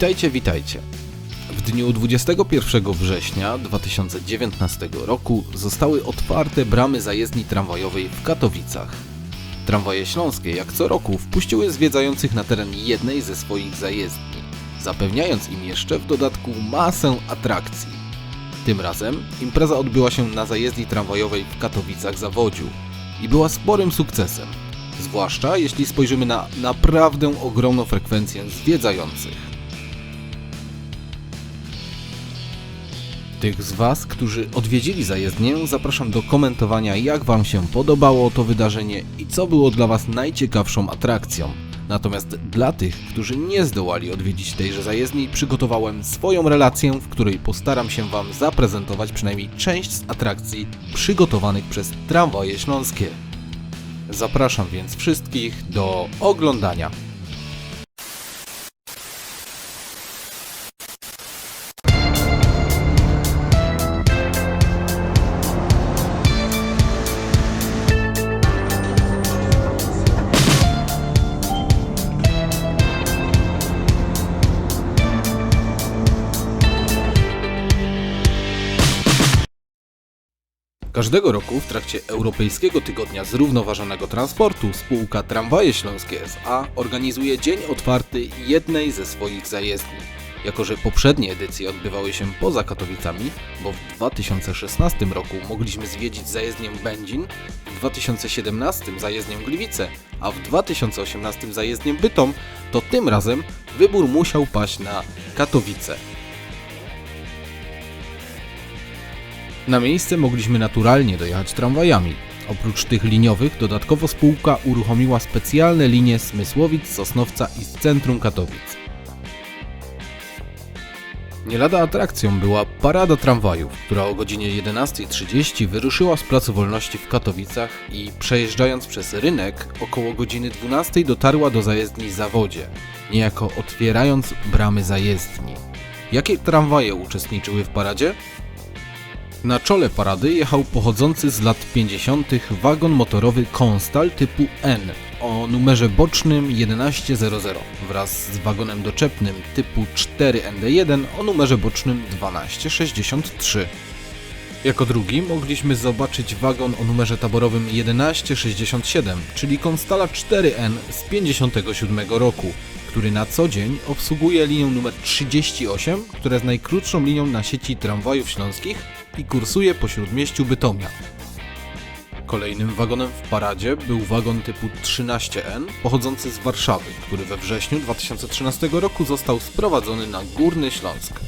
Witajcie, witajcie. W dniu 21 września 2019 roku zostały otwarte bramy zajezdni tramwajowej w Katowicach. Tramwaje śląskie jak co roku wpuściły zwiedzających na teren jednej ze swoich zajezdni, zapewniając im jeszcze w dodatku masę atrakcji. Tym razem impreza odbyła się na zajezdni tramwajowej w Katowicach Zawodziu i była sporym sukcesem, zwłaszcza jeśli spojrzymy na naprawdę ogromną frekwencję zwiedzających. Tych z Was, którzy odwiedzili zajezdnię, zapraszam do komentowania, jak Wam się podobało to wydarzenie i co było dla Was najciekawszą atrakcją. Natomiast dla tych, którzy nie zdołali odwiedzić tejże zajezdni, przygotowałem swoją relację, w której postaram się Wam zaprezentować przynajmniej część z atrakcji przygotowanych przez tramwaje śląskie. Zapraszam więc wszystkich do oglądania. Każdego roku w trakcie Europejskiego Tygodnia Zrównoważonego Transportu spółka Tramwaje Śląskie SA organizuje dzień otwarty jednej ze swoich zajezdni. Jako, że poprzednie edycje odbywały się poza Katowicami, bo w 2016 roku mogliśmy zwiedzić zajezdnię Będzin, w 2017 zajezdnię Gliwice, a w 2018 zajezdnię Bytom, to tym razem wybór musiał paść na Katowice. Na miejsce mogliśmy naturalnie dojechać tramwajami. Oprócz tych liniowych, dodatkowo spółka uruchomiła specjalne linie z Mysłowic, Sosnowca i z centrum Katowic. Nie lada atrakcją była parada tramwajów, która o godzinie 11.30 wyruszyła z Placu Wolności w Katowicach i przejeżdżając przez rynek około godziny 12 dotarła do zajezdni Zawodzie, niejako otwierając bramy zajezdni. Jakie tramwaje uczestniczyły w paradzie? Na czole parady jechał pochodzący z lat 50. wagon motorowy Konstal typu N o numerze bocznym 1100 wraz z wagonem doczepnym typu 4ND1 o numerze bocznym 1263. Jako drugi mogliśmy zobaczyć wagon o numerze taborowym 1167, czyli Konstala 4N z 57 roku, który na co dzień obsługuje linię numer 38, która jest najkrótszą linią na sieci tramwajów śląskich i kursuje po śródmieściu Bytomia. Kolejnym wagonem w paradzie był wagon typu 13N pochodzący z Warszawy, który we wrześniu 2013 roku został sprowadzony na Górny Śląsk.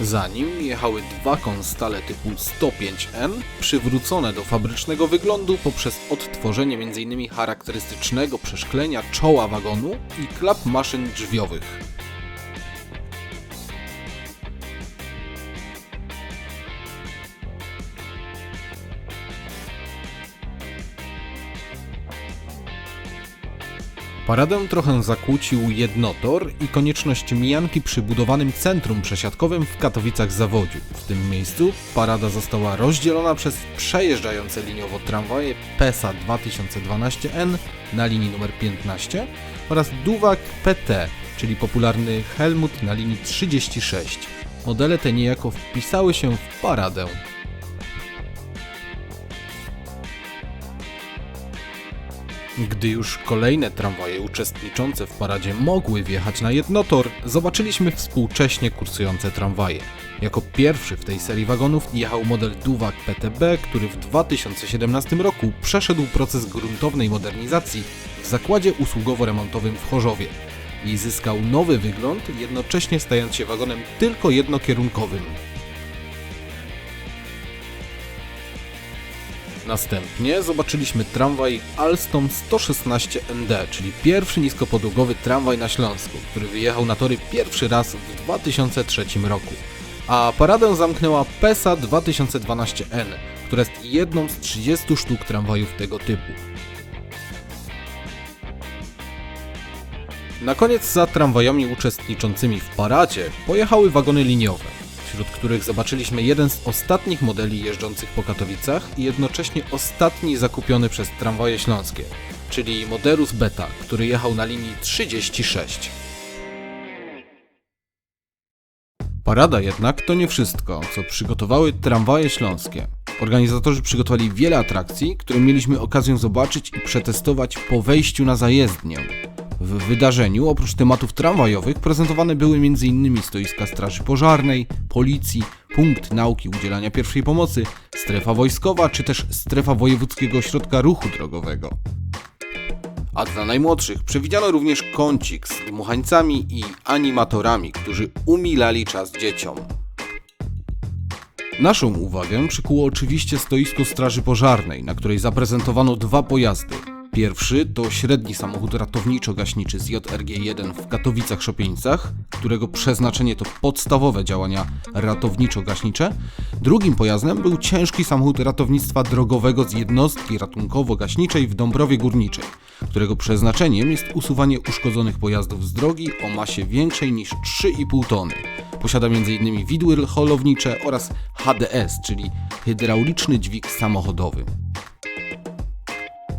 Za nim jechały dwa konstale typu 105N, przywrócone do fabrycznego wyglądu poprzez odtworzenie m.in. charakterystycznego przeszklenia czoła wagonu i klap maszyn drzwiowych. Paradę trochę zakłócił jednotor i konieczność mijanki przy budowanym centrum przesiadkowym w Katowicach Zawodziu. W tym miejscu parada została rozdzielona przez przejeżdżające liniowo tramwaje PESA 2012N na linii numer 15 oraz Duwak PT, czyli popularny Helmut na linii 36. Modele te niejako wpisały się w paradę. Gdy już kolejne tramwaje uczestniczące w paradzie mogły wjechać na jednotor, zobaczyliśmy współcześnie kursujące tramwaje. Jako pierwszy w tej serii wagonów jechał model Duwak PTB, który w 2017 roku przeszedł proces gruntownej modernizacji w zakładzie usługowo-remontowym w Chorzowie i zyskał nowy wygląd, jednocześnie stając się wagonem tylko jednokierunkowym. Następnie zobaczyliśmy tramwaj Alstom 116ND, czyli pierwszy niskopodłogowy tramwaj na Śląsku, który wyjechał na tory pierwszy raz w 2003 roku. A paradę zamknęła PESA 2012N, która jest jedną z 30 sztuk tramwajów tego typu. Na koniec za tramwajami uczestniczącymi w paradzie pojechały wagony liniowe wśród których zobaczyliśmy jeden z ostatnich modeli jeżdżących po Katowicach i jednocześnie ostatni zakupiony przez tramwaje śląskie. czyli Moderus Beta, który jechał na linii 36. Parada jednak to nie wszystko, co przygotowały tramwaje śląskie. Organizatorzy przygotowali wiele atrakcji, które mieliśmy okazję zobaczyć i przetestować po wejściu na zajezdnię. W wydarzeniu oprócz tematów tramwajowych prezentowane były m.in. stoiska straży pożarnej, policji, punkt nauki udzielania pierwszej pomocy, strefa wojskowa czy też strefa wojewódzkiego ośrodka ruchu drogowego. A dla najmłodszych przewidziano również kącik z dmuchańcami i animatorami, którzy umilali czas dzieciom. Naszą uwagę przykuło oczywiście stoisko Straży Pożarnej, na której zaprezentowano dwa pojazdy. Pierwszy to średni samochód ratowniczo-gaśniczy z JRG-1 w Katowicach-Szopieńcach, którego przeznaczenie to podstawowe działania ratowniczo-gaśnicze. Drugim pojazdem był ciężki samochód ratownictwa drogowego z jednostki ratunkowo-gaśniczej w Dąbrowie Górniczej, którego przeznaczeniem jest usuwanie uszkodzonych pojazdów z drogi o masie większej niż 3,5 tony. Posiada m.in. widły holownicze oraz HDS, czyli hydrauliczny dźwig samochodowy.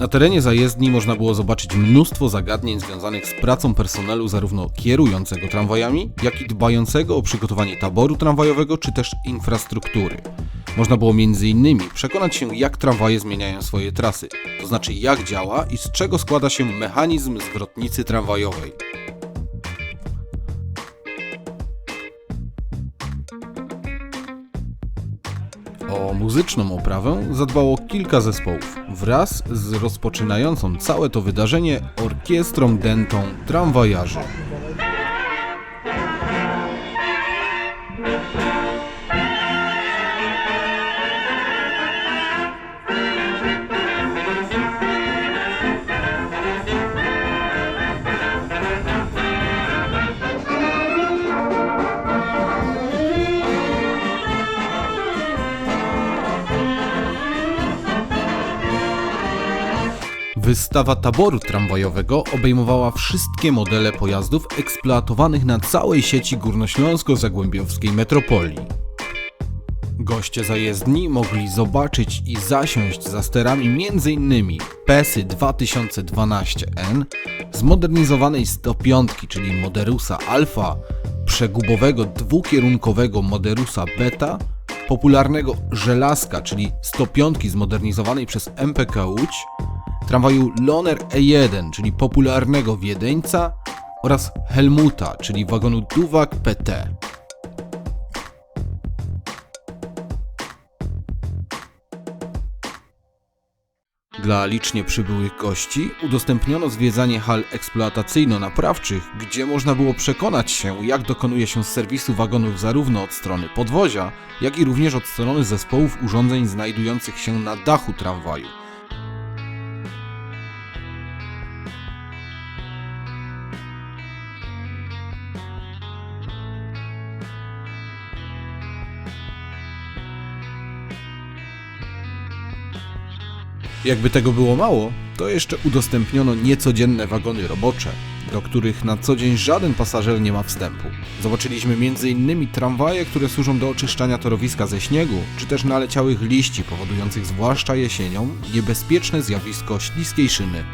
Na terenie zajezdni można było zobaczyć mnóstwo zagadnień związanych z pracą personelu zarówno kierującego tramwajami, jak i dbającego o przygotowanie taboru tramwajowego czy też infrastruktury. Można było m.in. przekonać się, jak tramwaje zmieniają swoje trasy, to znaczy jak działa i z czego składa się mechanizm zwrotnicy tramwajowej. O muzyczną oprawę zadbało kilka zespołów, wraz z rozpoczynającą całe to wydarzenie orkiestrą dentą tramwajarzy. Wystawa taboru tramwajowego obejmowała wszystkie modele pojazdów eksploatowanych na całej sieci górnośląsko-zagłębiowskiej metropolii. Goście zajezdni mogli zobaczyć i zasiąść za sterami m.in. PESY 2012N, zmodernizowanej 105, czyli Moderusa Alpha, przegubowego dwukierunkowego Moderusa Beta, popularnego Żelazka, czyli 105 zmodernizowanej przez MPK Łódź, tramwaju Loner E1, czyli popularnego Wiedeńca oraz Helmuta, czyli wagonu Duwak PT. Dla licznie przybyłych gości udostępniono zwiedzanie hal eksploatacyjno-naprawczych, gdzie można było przekonać się, jak dokonuje się serwisu wagonów zarówno od strony podwozia, jak i również od strony zespołów urządzeń znajdujących się na dachu tramwaju. Jakby tego było mało, to jeszcze udostępniono niecodzienne wagony robocze, do których na co dzień żaden pasażer nie ma wstępu. Zobaczyliśmy m.in. tramwaje, które służą do oczyszczania torowiska ze śniegu, czy też naleciałych liści, powodujących zwłaszcza jesienią niebezpieczne zjawisko śliskiej szyny.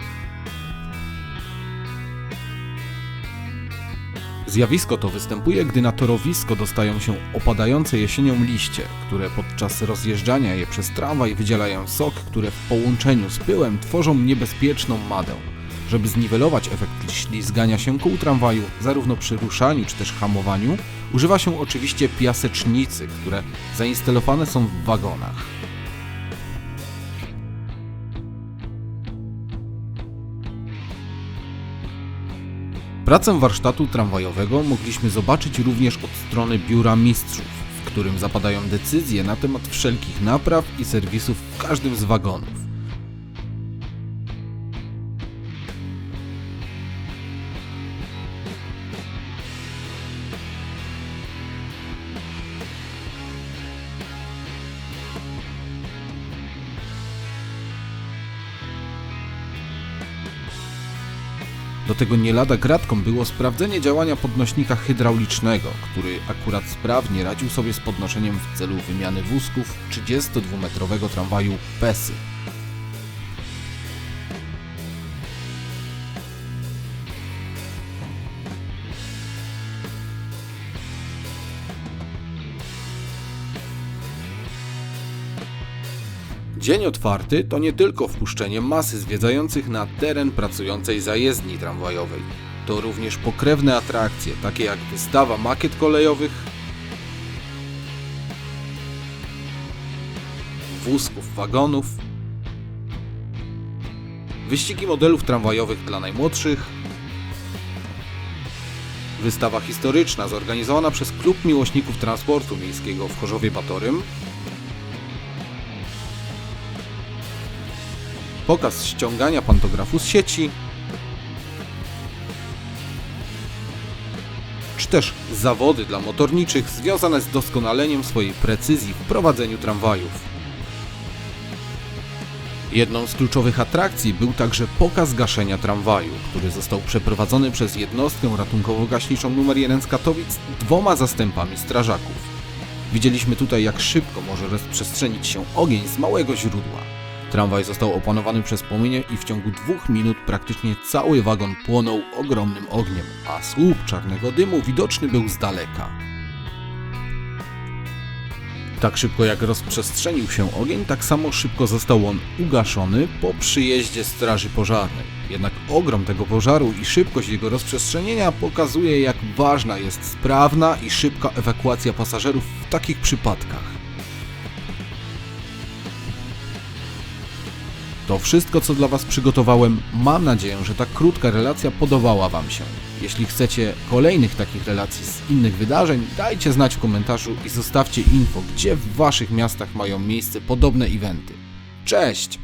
Zjawisko to występuje, gdy na torowisko dostają się opadające jesienią liście, które podczas rozjeżdżania je przez tramwaj wydzielają sok, które w połączeniu z pyłem tworzą niebezpieczną madę. Żeby zniwelować efekt ślizgania się kół tramwaju, zarówno przy ruszaniu czy też hamowaniu, używa się oczywiście piasecznicy, które zainstalowane są w wagonach. Pracę warsztatu tramwajowego mogliśmy zobaczyć również od strony biura mistrzów, w którym zapadają decyzje na temat wszelkich napraw i serwisów w każdym z wagonów. Do tego nie lada gratką było sprawdzenie działania podnośnika hydraulicznego, który akurat sprawnie radził sobie z podnoszeniem w celu wymiany wózków 32-metrowego tramwaju PESY. Dzień otwarty to nie tylko wpuszczenie masy zwiedzających na teren pracującej zajezdni tramwajowej. To również pokrewne atrakcje, takie jak wystawa makiet kolejowych, wózków, wagonów, wyścigi modelów tramwajowych dla najmłodszych, wystawa historyczna zorganizowana przez Klub Miłośników Transportu Miejskiego w Chorzowie Batorym, pokaz ściągania pantografu z sieci, czy też zawody dla motorniczych związane z doskonaleniem swojej precyzji w prowadzeniu tramwajów. Jedną z kluczowych atrakcji był także pokaz gaszenia tramwaju, który został przeprowadzony przez jednostkę ratunkowo-gaśniczą nr 1 z Katowic dwoma zastępami strażaków. Widzieliśmy tutaj, jak szybko może rozprzestrzenić się ogień z małego źródła. Tramwaj został opanowany przez płomienie i w ciągu dwóch minut praktycznie cały wagon płonął ogromnym ogniem, a słup czarnego dymu widoczny był z daleka. Tak szybko jak rozprzestrzenił się ogień, tak samo szybko został on ugaszony po przyjeździe straży pożarnej. Jednak ogrom tego pożaru i szybkość jego rozprzestrzenienia pokazuje, jak ważna jest sprawna i szybka ewakuacja pasażerów w takich przypadkach. To wszystko, co dla Was przygotowałem. Mam nadzieję, że ta krótka relacja podobała Wam się. Jeśli chcecie kolejnych takich relacji z innych wydarzeń, dajcie znać w komentarzu i zostawcie info, gdzie w Waszych miastach mają miejsce podobne eventy. Cześć!